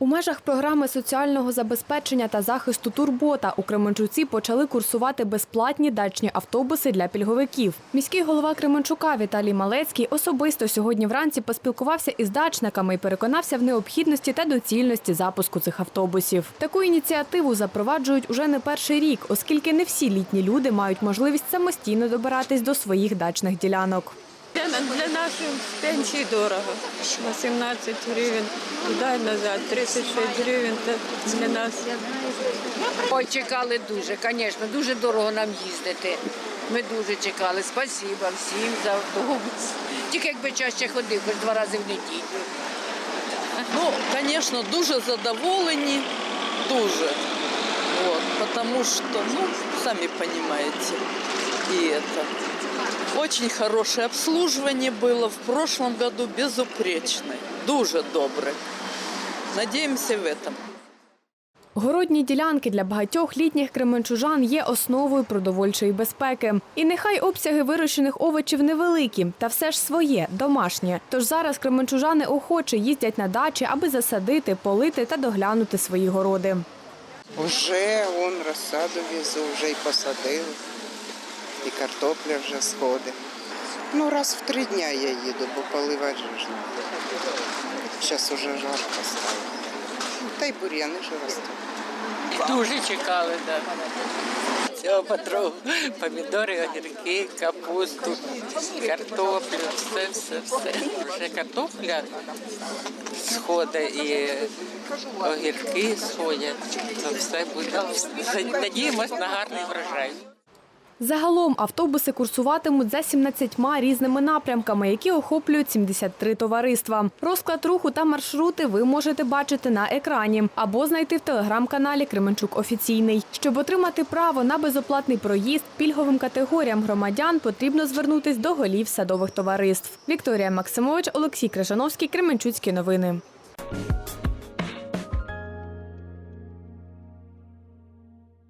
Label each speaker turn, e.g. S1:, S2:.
S1: У межах програми соціального забезпечення та захисту турбота у Кременчуці почали курсувати безплатні дачні автобуси для пільговиків. Міський голова Кременчука Віталій Малецький особисто сьогодні вранці поспілкувався із дачниками і переконався в необхідності та доцільності запуску цих автобусів. Таку ініціативу запроваджують уже не перший рік, оскільки не всі літні люди мають можливість самостійно добиратись до своїх дачних ділянок.
S2: Наших пенсій дорого. 18 гривень туди і назад, 36 гривень це для нас.
S3: Ой, чекали дуже, звісно, дуже дорого нам їздити. Ми дуже чекали. Спасіба всім за автобус. Тільки якби чаще ходив, хоч два рази в неділю.
S4: Ну, конечно, дуже задоволені, дуже. Вот, потому что, ну, сами понимаете, и это. Очень хорошее обслуживание было в прошлом году, безупречное, дуже добре. Надеемся в этом.
S1: Городні ділянки для багатьох літніх кременчужан є основою продовольчої безпеки. І нехай обсяги вирощених овочів невеликі, та все ж своє, домашнє. Тож зараз кременчужани охоче їздять на дачі, аби засадити, полити та доглянути свої городи.
S5: Вже он розсаду везу, вже й посадили. І картопля вже сходить. Ну, раз в три дня я їду, бо поливати ж. Зараз уже жарко стало. Та й бур'яни ж ростуть.
S6: Дуже чекали, так. Цього потроху помідори, огірки, капусту, картоплю, все, все, все. Вже картопля сходить і огірки сходять. То все буде. Надіємось на гарний врожай.
S1: Загалом автобуси курсуватимуть за 17 різними напрямками, які охоплюють 73 товариства. Розклад руху та маршрути ви можете бачити на екрані або знайти в телеграм-каналі Кременчук Офіційний. Щоб отримати право на безоплатний проїзд пільговим категоріям громадян, потрібно звернутись до голів садових товариств. Вікторія Максимович, Олексій Крижановський, Кременчуцькі новини.